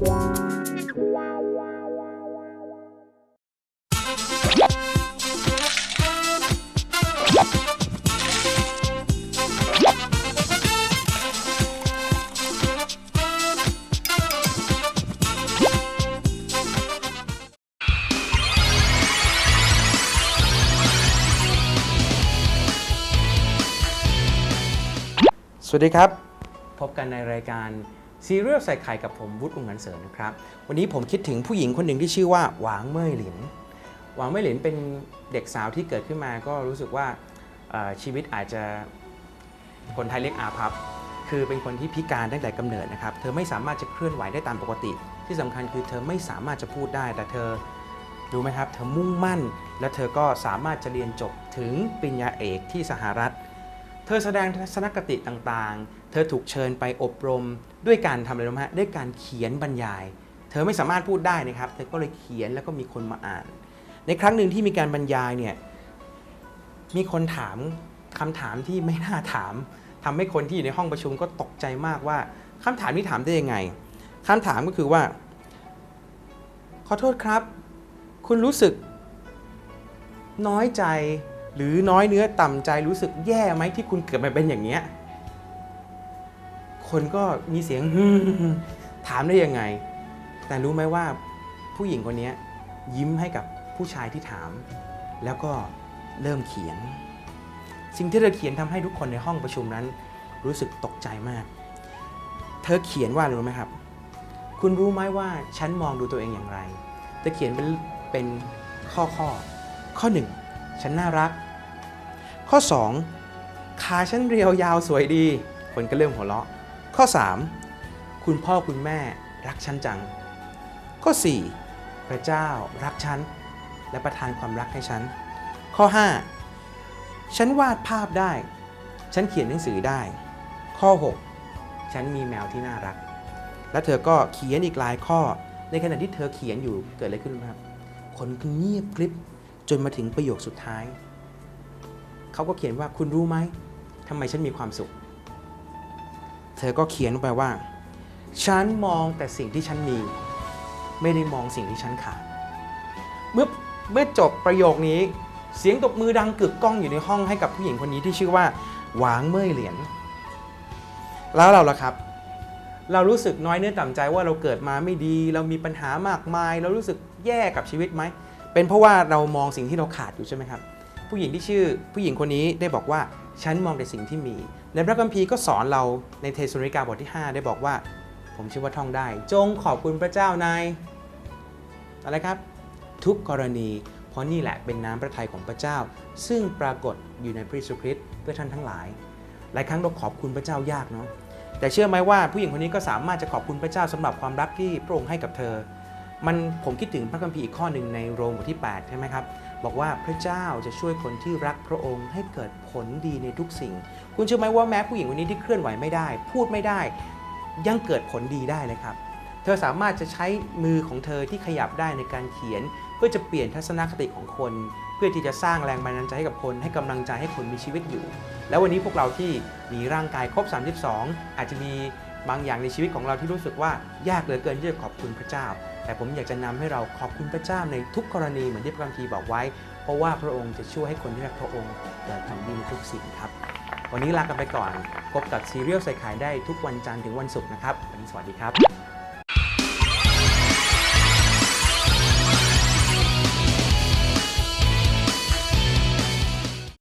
ส วัสดีครับ พบกันในรายการซีเรียลใส่ไข่กับผมวุฒิอุ่งหันเสริมนะครับ วันนี้ผมคิดถึงผู้หญิงคนหนึ่งที่ชื่อว่าหวางเม่ยหลิน หวางเม่ยหลินเป็นเด็กสาวที่เกิดขึ้นมาก็รู้สึกว่าชีวิตอาจจะคนไทยเรียกอาภัพคือเป็นคนที่พิการตั้งแต่กำเนิดนะครับ เธอไม่สามารถจะเคลื่อนไหวได้ตามปกติ ที่สำคัญคือเธอไม่สามารถจะพูดได้ แต่เธอรู้ไหมครับ เธอมุ่งมั่น และเธอก็สามารถจะเรียนจบถึงปริญญาเอกที่สหรัฐ เธอแสดงทัศนคติต่างๆ เธอถูกเชิญไปอบรม ด้วยการทำอะไรรู้ไหมฮะด้วยการเขียนบรรยาย เธอไม่สามารถพูดได้นะครับ เธอก็เลยเขียนแล้วก็มีคนมาอ่าน ในครั้งหนึ่งที่มีการบรรยายเนี่ย มีคนถามคำถามที่ไม่น่าถามทำให้คนที่อยู่ในห้องประชุมก็ตกใจมากว่าคำถามนี้ถามได้ยังไงคำถามก็คือว่า ขอโทษครับ คุณรู้สึกน้อยใจ หรือน้อยเนื้อต่ำใจรู้สึกแย่ไหมที่คุณเกิดมาเป็นอย่างเนี้ยคนก็มีเสียงถามได้ยังไง แต่รู้ไหมว่าผู้หญิงคนนี้ยิ้มให้กับผู้ชายที่ถาม แล้วก็เริ่มเขียน สิ่งที่เธอเขียนทำให้ทุกคนในห้องประชุมนั้น รู้สึกตกใจมาก เธอเขียนว่าอะไรรู้ไหมครับ คุณรู้ไหมว่าฉันมองดูตัวเองอย่างไร เธอเขียนเป็นเป็นข้อข้อ ข้อหนึ่งฉันน่ารัก ข้อ 2 ขาฉันเรียวยาวสวยดี คนก็เริ่มหัวเราะ ข้อ 3 คุณพ่อคุณแม่รักฉันจัง ข้อ 4 พระเจ้ารักฉัน และประทานความรักให้ฉัน ข้อ 5 ฉันวาดภาพได้ ฉันเขียนหนังสือได้ ข้อ 6 ฉันมีแมวที่น่ารัก และเธอก็เขียนอีกหลายข้อ ในขณะที่เธอเขียนอยู่เกิดอะไรขึ้นครับ คนก็เงียบกริบจนมาถึงประโยคสุดท้าย เขาก็เขียนว่าคุณรู้ไหมทำไมฉันมีความสุข เธอก็เขียนลงไปว่า ฉันมองแต่สิ่งที่ฉันมี ไม่ได้มองสิ่งที่ฉันขาดเมื่อเมื่อจบประโยคนี้ เสียงตบมือดังกึกก้องอยู่ในห้องให้กับผู้หญิงคนนี้ที่ชื่อว่า หวางเม่ยเหรียญแล้วเราล่ะครับ เรารู้สึกน้อยเนื้อต่ำใจว่าเราเกิดมาไม่ดี เรามีปัญหามากมาย เรารู้สึกแย่กับชีวิตไหมเป็นเพราะว่าเรามองสิ่งที่เราขาดอยู่ใช่ไหมครับ ผู้หญิงที่ชื่อผู้หญิงคนนี้ได้บอกว่าฉันมองแต่สิ่งที่มี ในพระคัมภีร์ก็สอนเราในเทสโลนิกาบทที่ 5 ได้บอกว่า ผมเชื่อว่าท่องได้ จงขอบคุณพระเจ้าในอะไรครับ ทุกกรณี เพราะนี่แหละเป็นน้ำพระทัยของพระเจ้า ซึ่งปรากฏอยู่ในพระเยซูคริสต์เพื่อท่านทั้งหลาย หลายครั้งเราขอบคุณพระเจ้ายากเนาะแต่เชื่อไหมว่าผู้หญิงคนนี้ก็สามารถจะขอบคุณพระเจ้าสำหรับความรักที่พระองค์ให้กับเธอ มันผมคิดถึงพระคัมภีร์อีกข้อหนึ่งในโรมบทที่8ใช่ไหมครับบอกว่าพระเจ้าจะช่วยคนที่รักพระองค์ให้เกิดผลดีในทุกสิ่ง คุณเชื่อไหมว่าแม้ผู้หญิงคนนี้ที่เคลื่อนไหวไม่ได้ พูดไม่ได้ ยังเกิดผลดีได้เลยครับ เธอสามารถจะใช้มือของเธอที่ขยับได้ในการเขียน เพื่อจะเปลี่ยนทัศนคติของคน เพื่อที่จะสร้างแรงบันดาลใจให้กับคนให้กำลังใจให้คนมีชีวิตอยู่ แล้ววันนี้พวกเราที่มีร่างกายครบ 32 อาจจะมี บางอย่างในชีวิตของเราที่รู้สึกว่ายากเหลือเกินที่จะขอบคุณพระเจ้า แต่ผมอยากจะนำให้เราขอบคุณพระเจ้าในทุกกรณีเหมือนที่พระคัมภีร์บอกไว้ เพราะว่าพระองค์จะช่วยให้คนที่รักพระองค์เกิดผลดีในทุกสิ่งครับ วันนี้ลากันไปก่อนพบกับซีเรียลใส่ขายได้ทุกวันจันทร์ถึงวันศุกร์นะครับวันนี้สวัสดีครับ